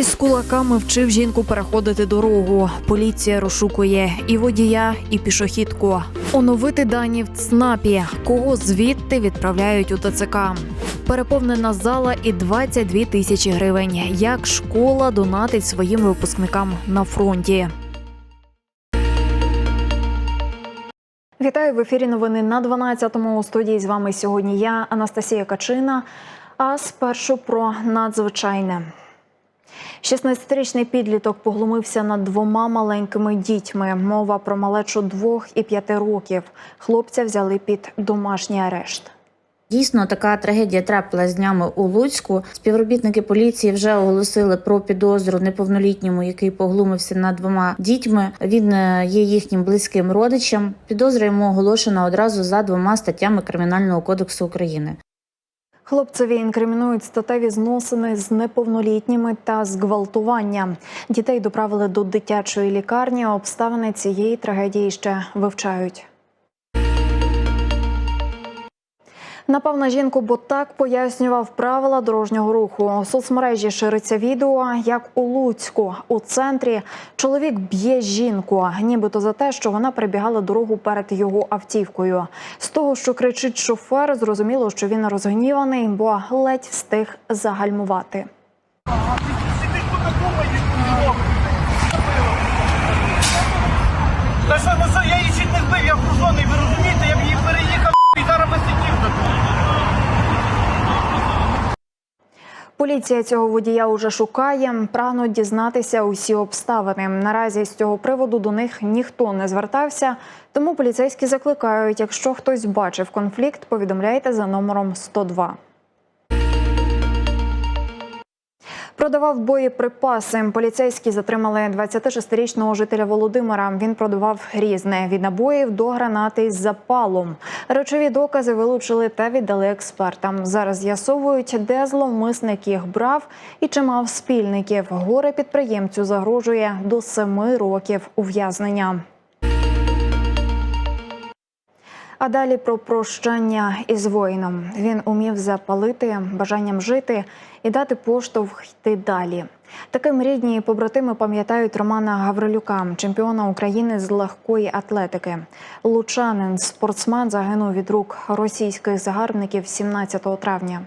Із кулаками вчив жінку переходити дорогу. Поліція розшукує і водія, і пішохідку. Оновити дані в ЦНАПі, кого звідти відправляють у ТЦК. Переповнена зала і 22 тисячі гривень. Як школа донатить своїм випускникам на фронті. Вітаю в ефірі. Новини на 12-му. У студії з вами сьогодні я, Анастасія Качина. А спершу про надзвичайне. 16-річний підліток поглумився над двома маленькими дітьми. Мова про малечу двох і п'яти років. Хлопця взяли під домашній арешт. Дійсно, така трагедія трапилась днями у Луцьку. Співробітники поліції вже оголосили про підозру неповнолітньому, який поглумився над двома дітьми. Він е, є їхнім близьким родичем. Підозра йому оголошена одразу за двома статтями Кримінального кодексу України. Хлопцеві інкримінують статеві зносини з неповнолітніми та зґвалтування. Дітей доправили до дитячої лікарні. Обставини цієї трагедії ще вивчають. Напав на жінку, бо так пояснював правила дорожнього руху. У соцмережі шириться відео, як у Луцьку у центрі чоловік б'є жінку, нібито за те, що вона перебігала дорогу перед його автівкою. З того, що кричить шофер, зрозуміло, що він розгніваний, бо ледь встиг загальмувати. Та що, ну я її не збив, я окружений, ви розумієте, я б її переїхав і зараз би сидів за тут. Поліція цього водія уже шукає. Прагнуть дізнатися усі обставини. Наразі з цього приводу до них ніхто не звертався. Тому поліцейські закликають, якщо хтось бачив конфлікт, повідомляйте за номером 102. Продавав боєприпаси. Поліцейські затримали 26-річного жителя Володимира. Він продавав різне від набоїв до гранати з запалом. Речові докази вилучили та віддали експертам. Зараз з'ясовують, де зловмисник їх брав і чи мав спільників. Горе підприємцю загрожує до семи років ув'язнення. А далі про прощання із воїном. Він умів запалити бажанням жити і дати поштовх йти далі. Таким рідні побратими пам'ятають Романа Гаврилюка, чемпіона України з легкої атлетики. Лучанин, спортсмен, загинув від рук російських загарбників 17 травня.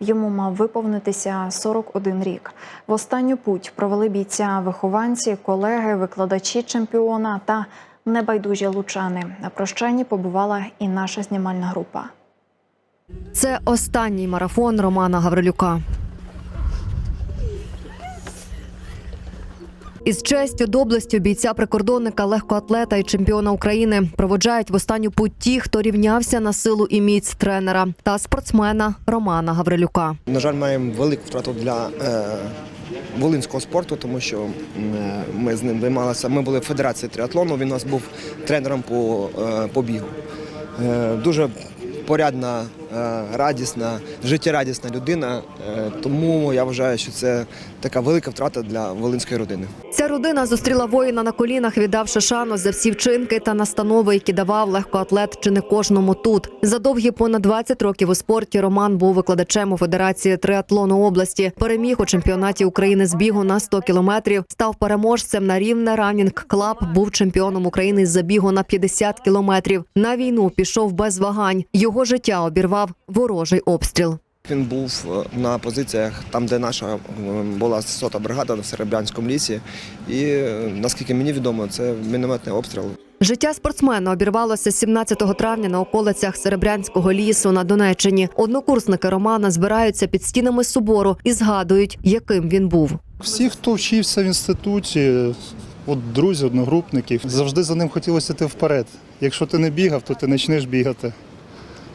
Йому мав виповнитися 41 рік. В останню путь провели бійця вихованці, колеги, викладачі чемпіона та небайдужі лучани. На прощанні побувала і наша знімальна група. Це останній марафон Романа Гаврилюка. Із честю, доблестю бійця прикордонника, легкоатлета і чемпіона України проводжають в останню путь ті, хто рівнявся на силу і міць тренера та спортсмена Романа Гаврилюка. На жаль, маємо велику втрату для е, волинського спорту, тому що ми з ним займалися. Ми були в федерації триатлону. Він у нас був тренером по, е, по бігу. Е, дуже порядна, радісна, життєрадісна людина. Е, тому я вважаю, що це така велика втрата для волинської родини. Ця родина зустріла воїна на колінах, віддавши шану за всі вчинки та настанови, які давав легкоатлет чи не кожному тут. За довгі понад 20 років у спорті Роман був викладачем у Федерації триатлону області. Переміг у чемпіонаті України з бігу на 100 кілометрів. Став переможцем на рівне ранінг клаб. Був чемпіоном України з забігу на 50 кілометрів. На війну пішов без вагань. Його життя обірвав ворожий обстріл. Він був е, на позиціях там, де наша е, була сота бригада в Серебрянському лісі. І е, наскільки мені відомо, це мінометний обстріл. Життя спортсмена обірвалося 17 травня на околицях Серебрянського лісу на Донеччині. Однокурсники Романа збираються під стінами собору і згадують, яким він був. Всі, хто вчився в інституті, от друзі, одногрупників, завжди за ним хотілося йти вперед. Якщо ти не бігав, то ти почнеш бігати.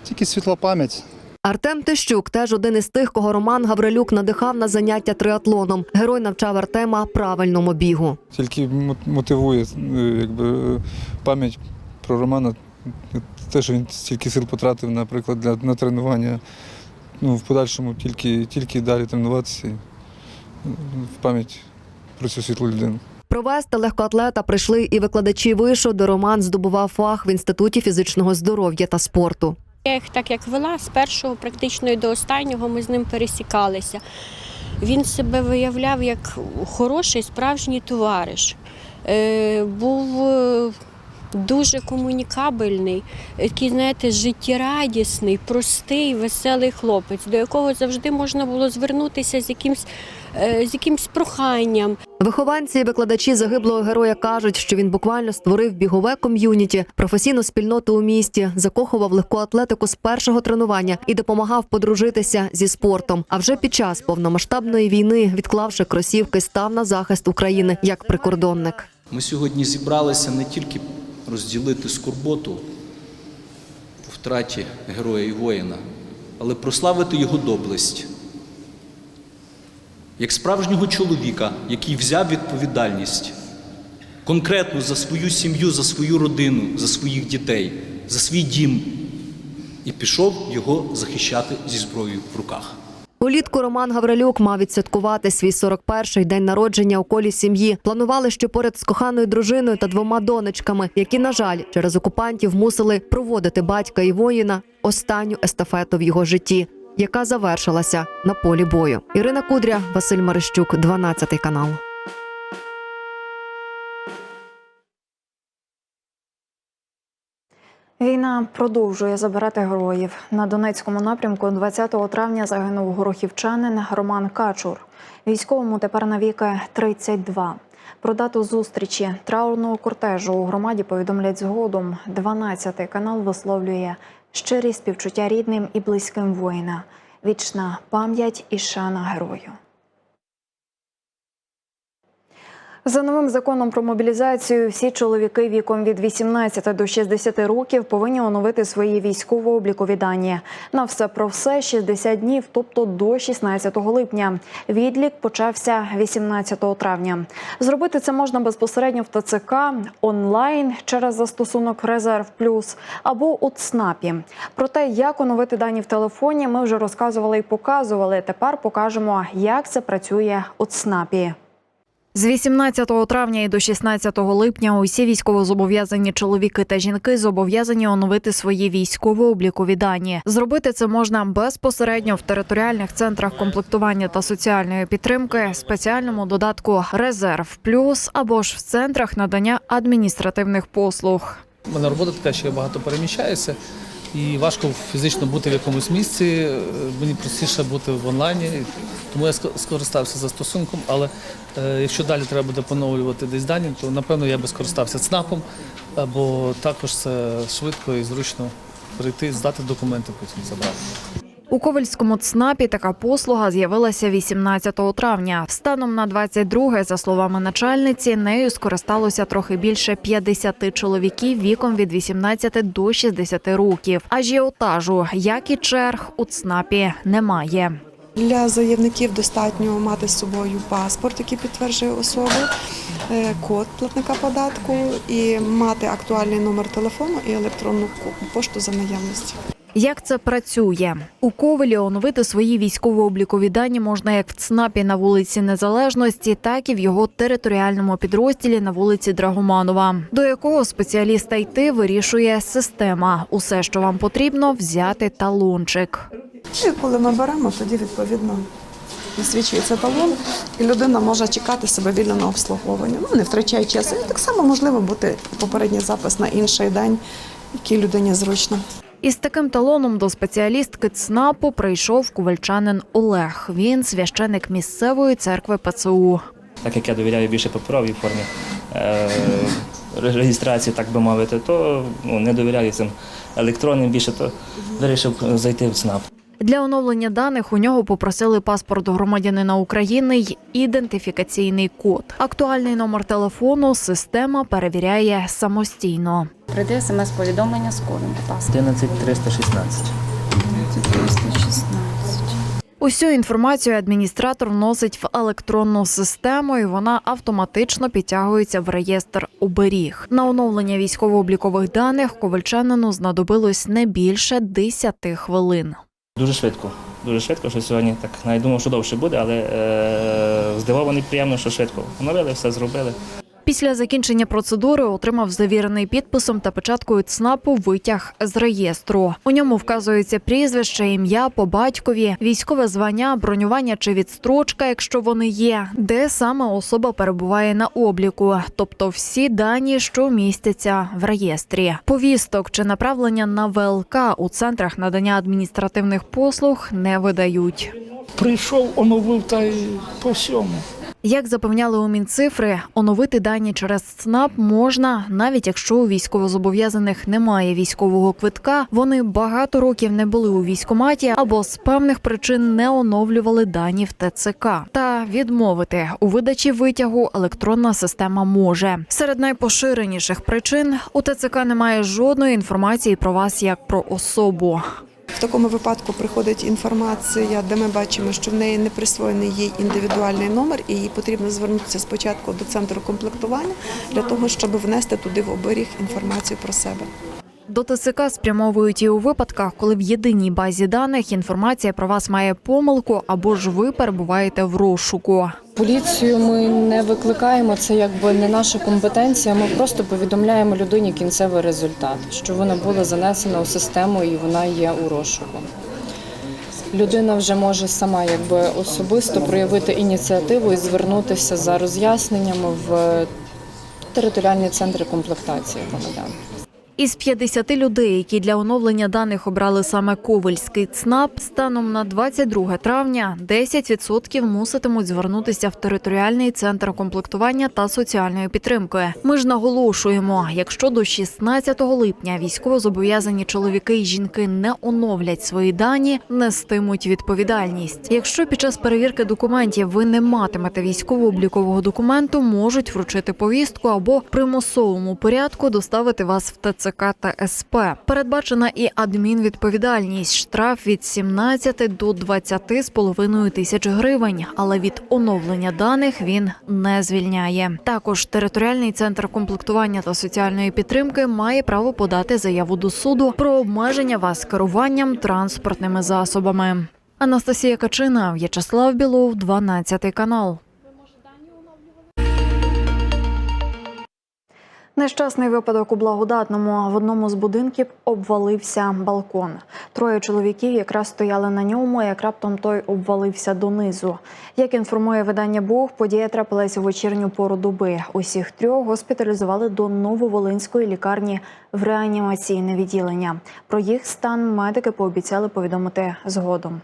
Тільки світла пам'ять. Артем Тищук теж один із тих, кого Роман Гаврилюк надихав на заняття триатлоном. Герой навчав Артема правильному бігу. тільки мотивує е, якби, е, пам'ять про Романа. Те, що він стільки сил потратив, наприклад, для, на тренування. Ну, в подальшому тільки, тільки далі тренуватися е, в пам'ять про цю світлу людину. Провести легкоатлета прийшли і викладачі вишу, де Роман здобував фах в інституті фізичного здоров'я та спорту. Я їх так як вела з першого практично і до останнього ми з ним пересікалися. Він себе виявляв як хороший справжній товариш. Е, Був е, дуже комунікабельний, такий, знаєте, життєрадісний, простий, веселий хлопець, до якого завжди можна було звернутися з якимсь, е, з якимсь проханням. Вихованці і викладачі загиблого героя кажуть, що він буквально створив бігове ком'юніті, професійну спільноту у місті, закохував легку атлетику з першого тренування і допомагав подружитися зі спортом. А вже під час повномасштабної війни, відклавши кросівки, став на захист України як прикордонник. Ми сьогодні зібралися не тільки розділити скорботу у втраті героя і воїна, але прославити його доблесть як справжнього чоловіка, який взяв відповідальність конкретно за свою сім'ю, за свою родину, за своїх дітей, за свій дім і пішов його захищати зі зброєю в руках. Улітку Роман Гаврилюк мав відсвяткувати свій 41-й день народження у колі сім'ї. Планували, що поряд з коханою дружиною та двома донечками, які, на жаль, через окупантів мусили проводити батька і воїна останню естафету в його житті, яка завершилася на полі бою. Ірина Кудря, Василь Марищук, 12 канал. Війна продовжує забирати героїв. На Донецькому напрямку 20 травня загинув горохівчанин Роман Качур. Військовому тепер навіки 32. Про дату зустрічі траурного кортежу у громаді повідомлять згодом. 12 канал висловлює щирі співчуття рідним і близьким воїна. Вічна пам'ять і шана герою. За новим законом про мобілізацію, всі чоловіки віком від 18 до 60 років повинні оновити свої військово-облікові дані. На все про все 60 днів, тобто до 16 липня. Відлік почався 18 травня. Зробити це можна безпосередньо в ТЦК, онлайн через застосунок Резерв Плюс або у ЦНАПі. Про те, як оновити дані в телефоні, ми вже розказували і показували. Тепер покажемо, як це працює у ЦНАПі. З 18 травня і до 16 липня усі військовозобов'язані чоловіки та жінки зобов'язані оновити свої військово-облікові дані. Зробити це можна безпосередньо в територіальних центрах комплектування та соціальної підтримки, спеціальному додатку Резерв Плюс або ж в центрах надання адміністративних послуг. У мене робота така, що я багато переміщаюся, і важко фізично бути в якомусь місці. Е, Мені простіше бути в онлайні, тому я скористався скористався застосунком. Але е, якщо далі треба буде поновлювати десь дані, то напевно я би скористався ЦНАПом, бо також це швидко і зручно прийти, здати документи, потім забрати. У Ковальському ЦНАПі така послуга з'явилася 18 травня. Станом на 22, за словами начальниці, нею скористалося трохи більше 50 чоловіків віком від 18 до 60 років. Ажіотажу, як і черг, у ЦНАПі немає. Для заявників достатньо мати з собою паспорт, який підтверджує особу, е, код платника податку і мати актуальний номер телефону і електронну пошту за наявності. Як це працює? У Ковелі оновити свої військово-облікові дані можна як в ЦНАПі на вулиці Незалежності, так і в його територіальному підрозділі на вулиці Драгоманова, до якого спеціаліста йти вирішує система. Усе, що вам потрібно, взяти талончик. І коли ми беремо, тоді відповідно висвічується талон, і людина може чекати себе вільно на обслуговування. Ну, не втрачає часу. І так само можливо бути попередній запис на інший день, який людині зручно. Із таким талоном до спеціалістки ЦНАПу прийшов ковальчанин Олег. Він священик місцевої церкви ПЦУ. так як я довіряю більше паперовій формі е, реєстрації, так би мовити, то ну, не довіряю цим електронним більше, то вирішив зайти в СНАП. Для оновлення даних у нього попросили паспорт громадянина України й ідентифікаційний код. Актуальний номер телефону система перевіряє самостійно. Прийде смс-повідомлення з кодом, будь ласка. 11316. 316. Усю інформацію адміністратор вносить в електронну систему, і вона автоматично підтягується в реєстр оберіг. На оновлення військово-облікових даних ковальчанину знадобилось не більше 10 хвилин. Дуже швидко. Дуже швидко, що сьогодні так навіть думав, що довше буде, але е, здивований приємно, що швидко. Оновили, все зробили. Після закінчення процедури отримав завірений підписом та печаткою ЦНАПу витяг з реєстру. У ньому вказується прізвище, ім'я по батькові, військове звання, бронювання чи відстрочка, якщо вони є, де саме особа перебуває на обліку, тобто всі дані, що містяться в реєстрі. Повісток чи направлення на ВЛК у центрах надання адміністративних послуг не видають. Прийшов, оновив та й по всьому. Як запевняли у Мінцифри, оновити дані через ЦНАП можна, навіть якщо у військовозобов'язаних немає військового квитка, вони багато років не були у військкоматі або з певних причин не оновлювали дані в ТЦК. Та відмовити у видачі витягу електронна система може. Серед найпоширеніших причин у ТЦК немає жодної інформації про вас як про особу. В такому випадку приходить інформація, де ми бачимо, що в неї не присвоєний їй індивідуальний номер, і їй потрібно звернутися спочатку до центру комплектування для того, щоб внести туди в оберіг інформацію про себе. До ТСК спрямовують і у випадках, коли в єдиній базі даних інформація про вас має помилку або ж ви перебуваєте в розшуку. Поліцію ми не викликаємо, це якби не наша компетенція. Ми просто повідомляємо людині кінцевий результат, що вона була занесена у систему і вона є у розшуку. Людина вже може сама якби особисто проявити ініціативу і звернутися за роз'ясненнями в територіальні центри комплектації громадян. Із 50 людей, які для оновлення даних обрали саме Ковельський ЦНАП, станом на 22 травня 10% муситимуть звернутися в територіальний центр комплектування та соціальної підтримки. Ми ж наголошуємо, якщо до 16 липня військовозобов'язані чоловіки і жінки не оновлять свої дані, нестимуть відповідальність. Якщо під час перевірки документів ви не матимете військово-облікового документу, можуть вручити повістку або примусовому порядку доставити вас в ТЦК та СП. Передбачена і адмінвідповідальність штраф від 17 до 20 з половиною тисяч гривень, але від оновлення даних він не звільняє. Також територіальний центр комплектування та соціальної підтримки має право подати заяву до суду про обмеження вас керуванням транспортними засобами. Анастасія Качина, В'ячеслав Білов, 12 канал. Нещасний випадок у благодатному в одному з будинків обвалився балкон. Троє чоловіків якраз стояли на ньому, як раптом той обвалився донизу. Як інформує видання Бог, подія трапилася у вечірню пору доби. Усіх трьох госпіталізували до Нововолинської лікарні в реанімаційне відділення. Про їх стан медики пообіцяли повідомити згодом.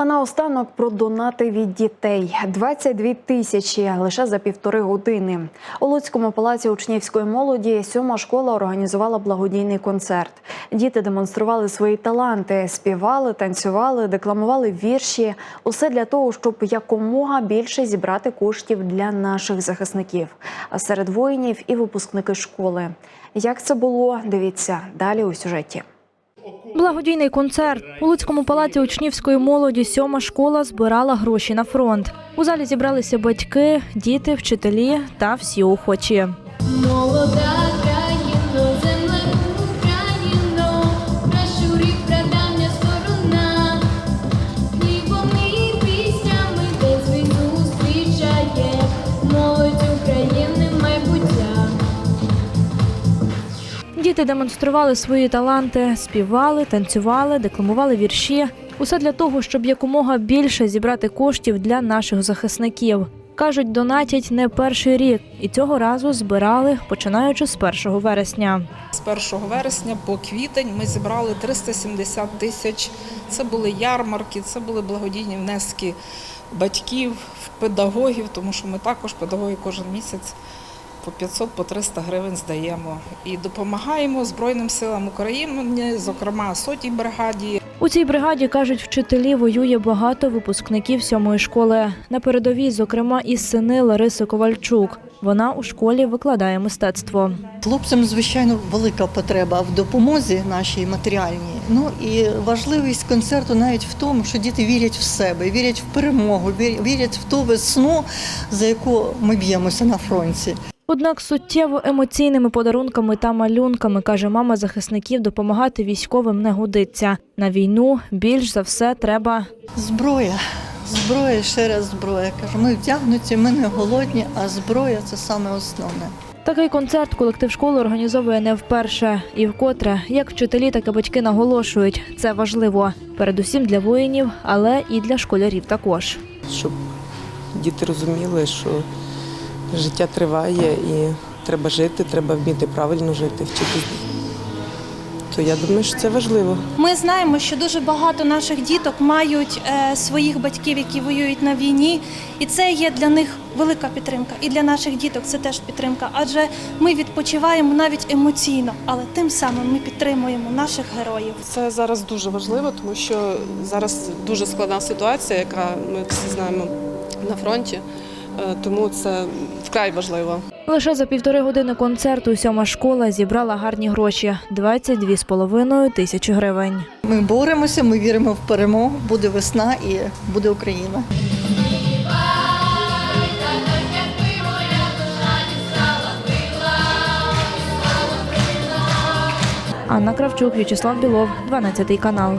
А наостанок про донати від дітей 22 тисячі лише за півтори години. У Луцькому палаці учнівської молоді сьома школа організувала благодійний концерт. Діти демонстрували свої таланти, співали, танцювали, декламували вірші. Усе для того, щоб якомога більше зібрати коштів для наших захисників. А серед воїнів і випускники школи. Як це було? Дивіться далі у сюжеті. Благодійний концерт у Луцькому палаці учнівської молоді сьома школа збирала гроші на фронт. У залі зібралися батьки, діти, вчителі та всі охочі. Молода Діти демонстрували свої таланти, співали, танцювали, декламували вірші. Усе для того, щоб якомога більше зібрати коштів для наших захисників. Кажуть, донатять не перший рік, і цього разу збирали починаючи з 1 вересня. З 1 вересня по квітень ми зібрали 370 тисяч. Це були ярмарки, це були благодійні внески батьків, педагогів, тому що ми також педагоги кожен місяць по 500 по 300 гривень здаємо. І допомагаємо Збройним силам України, зокрема сотій бригаді. У цій бригаді кажуть, вчителі воює багато випускників сьомої школи. На передовій, зокрема, і сини Лариси Ковальчук. Вона у школі викладає мистецтво. Хлопцям, звичайно, велика потреба в допомозі нашій матеріальній. Ну і важливість концерту навіть в тому, що діти вірять в себе, вірять в перемогу, вір- вірять в ту весну, за яку ми б'ємося на фронті. Однак суттєво емоційними подарунками та малюнками, каже мама захисників, допомагати військовим не годиться. На війну більш за все треба Зброя, Зброя ще раз зброя. Кажу, ми вдягнуті, ми не голодні, а зброя це саме основне. Такий концерт колектив школи організовує не вперше. І вкотре, як вчителі, так і батьки наголошують, це важливо. Передусім для воїнів, але і для школярів також. щоб діти розуміли, що життя триває і треба жити, треба вміти правильно жити, вчитись. То я думаю, що це важливо. Ми знаємо, що дуже багато наших діток мають е, своїх батьків, які воюють на війні, і це є для них велика підтримка. І для наших діток це теж підтримка. Адже ми відпочиваємо навіть емоційно, але тим самим ми підтримуємо наших героїв. Це зараз дуже важливо, тому що зараз дуже складна ситуація, яка ми всі знаємо на фронті. Е, Тому це вкрай важливо. Лише за півтори години концерту сьома школа зібрала гарні гроші 22,5 тисячі гривень. Ми боремося, ми віримо в перемогу. Буде весна і буде Україна. Анна Кравчук, В'ячеслав Білов, 12 канал.